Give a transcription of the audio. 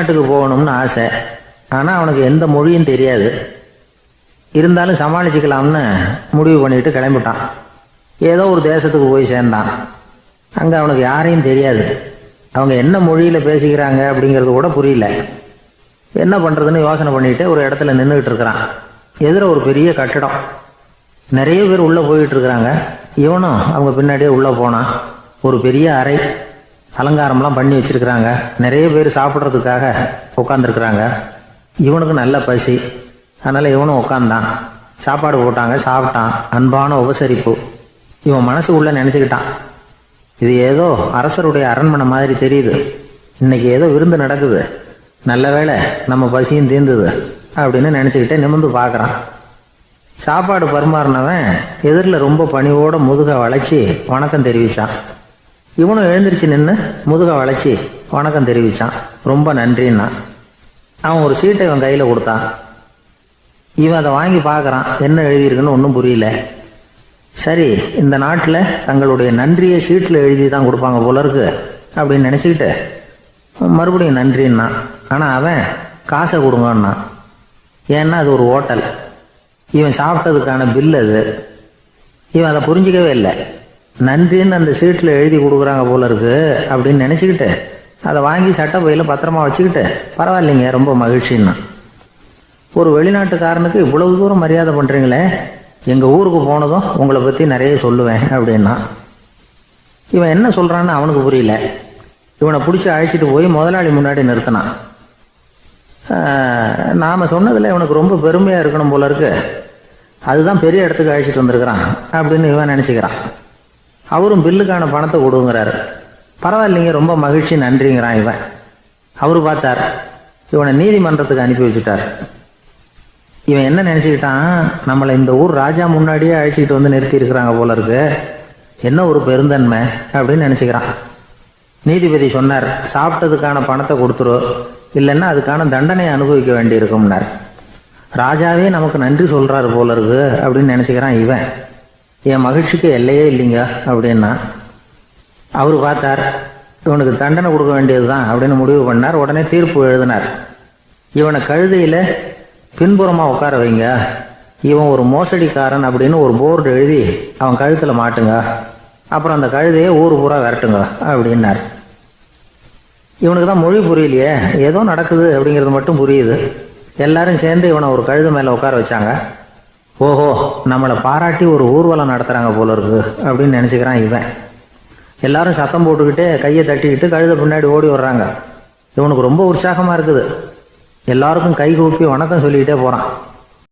வெளிநாட்டுக்கு போகணும்னு ஆசை. ஆனால் அவனுக்கு எந்த மொழியும் தெரியாது. இருந்தாலும் சமாளிச்சுக்கலாம்னு முடிவு பண்ணிட்டு கிளம்பிட்டான். ஏதோ ஒரு தேசத்துக்கு போய் சேர்ந்தான். அங்கே அவனுக்கு யாரையும் தெரியாது. அவங்க என்ன மொழியில் பேசிக்கிறாங்க அப்படிங்கிறது கூட புரியல. என்ன பண்ணுறதுன்னு யோசனை பண்ணிட்டு ஒரு இடத்துல நின்றுக்கிட்டு இருக்கிறான். எதிர ஒரு பெரிய கட்டிடம். நிறைய பேர் உள்ளே போயிட்டு இருக்கிறாங்க. இவனும் அவங்க பின்னாடியே உள்ளே போனான். ஒரு பெரிய அறை. அலங்காரம்லாம் பண்ணி வச்சிருக்கிறாங்க. நிறைய பேர் சாப்பிட்றதுக்காக உட்காந்துருக்குறாங்க இவனுக்கு நல்ல பசி. அதனால் இவனும் உட்காந்தான் சாப்பாடு போட்டாங்க சாப்பிட்டான். அன்பான உபசரிப்பு. இவன் மனசு உள்ள நினச்சிக்கிட்டான். இது ஏதோ அரசருடைய அரண்மனை மாதிரி தெரியுது. இன்னைக்கு ஏதோ விருந்து நடக்குது. நல்ல வேளை நம்ம பசியும் தீர்ந்தது அப்படின்னு நினச்சிக்கிட்டே நிமிர்ந்து பார்க்குறான். சாப்பாடு பரிமாறினவன் எதிரில் ரொம்ப பணிவோட முதுக வளைச்சி வணக்கம் தெரிவித்தான் இவனும் எழுந்திருச்சு நின்று முதுக வளைச்சி வணக்கம் தெரிவிச்சான். ரொம்ப நன்றின்னா. அவன் ஒரு சீட்டை இவன் கையில் கொடுத்தான். இவன் அதை வாங்கி பார்க்குறான். என்ன எழுதியிருக்குன்னு ஒன்றும் புரியல. சரி இந்த நாட்டில் தங்களுடைய நன்றியை சீட்டில் எழுதி தான் கொடுப்பாங்க போல இருக்கு அப்படின்னு நினச்சிக்கிட்டு மறுபடியும் நன்றின்னா. ஆனால் அவன் காசை கொடுங்கன்னா ஏன்னா அது ஒரு ஹோட்டல். இவன் சாப்பிட்டதுக்கான பில் அது. இவன் அதை புரிஞ்சிக்கவே இல்லை. நன்றின்னு அந்த சீட்டில் எழுதி கொடுக்குறாங்க போல இருக்கு அப்படின்னு நினச்சிக்கிட்டு அதை வாங்கி சட்டை பையில் பத்திரமா வச்சுக்கிட்டு பரவாயில்லைங்க ரொம்ப மகிழ்ச்சின்னா. ஒரு வெளிநாட்டுக்காரனுக்கு இவ்வளவு தூரம் மரியாதை பண்ணுறீங்களே எங்கள் ஊருக்கு போனதும் உங்களை பற்றி நிறைய சொல்லுவேன் அப்படின்னா. இவன் என்ன சொல்கிறான்னு அவனுக்கு புரியல. இவனை பிடிச்சி அழைச்சிட்டு போய் முதலாளி முன்னாடி நிறுத்தினான். நாம் சொன்னதில் இவனுக்கு ரொம்ப பெருமையாக இருக்கணும் போல இருக்கு. அதுதான் பெரிய இடத்துக்கு அழைச்சிட்டு வந்திருக்கிறான் அப்படின்னு இவன் நினச்சிக்கிறான். அவரும் பில்லுக்கான பணத்தை கொடுங்கிறாரு. பரவாயில்லைங்க ரொம்ப மகிழ்ச்சி நன்றிங்கிறான் இவன். அவர் பார்த்தார். இவனை நீதிமன்றத்துக்கு அனுப்பி வச்சுட்டார். இவன் என்ன நினச்சிக்கிட்டான்? நம்மளை இந்த ஊர் ராஜா முன்னாடியே அழைச்சிக்கிட்டு வந்து நிறுத்தி இருக்கிறாங்க போல இருக்கு. என்ன ஒரு பெருந்தன்மை அப்படின்னு நினச்சிக்கிறான். நீதிபதி சொன்னார் சாப்பிட்டதுக்கான பணத்தை கொடுத்துரு. இல்லைன்னா அதுக்கான தண்டனையை அனுபவிக்க வேண்டியிருக்கும்னார். ராஜாவே நமக்கு நன்றி சொல்றாரு போல இருக்கு அப்படின்னு நினச்சிக்கிறான் இவன். என் மகிழ்ச்சிக்கு எல்லையே இல்லைங்க அப்படின்னா அவர் பார்த்தார் இவனுக்கு தண்டனை கொடுக்க வேண்டியதுதான் அப்படின்னு முடிவு பண்ணார் உடனே தீர்ப்பு எழுதினார். இவனை கழுதையில பின்புறமா உட்கார வைங்க. இவன் ஒரு மோசடிக்காரன் அப்படின்னு ஒரு போர்டு எழுதி அவன் கழுத்துல மாட்டுங்க. அப்புறம் அந்த கழுதையை ஊர் பூரா விரட்டுங்க அப்படின்னார். இவனுக்கு தான் மொழி புரியலையே ஏதோ நடக்குது அப்படிங்கிறது மட்டும் புரியுது. எல்லாரும் சேர்ந்து இவனை ஒரு கழுது மேலே உட்கார வச்சாங்க. ஓஹோ நம்மளை பாராட்டி ஒரு ஊர்வலம் நடத்துகிறாங்க போல இருக்கு அப்படின்னு நினச்சிக்கிறான் இவன். எல்லாரும் சத்தம் போட்டுக்கிட்டே கையை தட்டிக்கிட்டு கழுத பின்னாடி ஓடி வர்றாங்க. இவனுக்கு ரொம்ப உற்சாகமாக இருக்குது. எல்லாருக்கும் கை கூப்பி வணக்கம் சொல்லிக்கிட்டே போகிறான்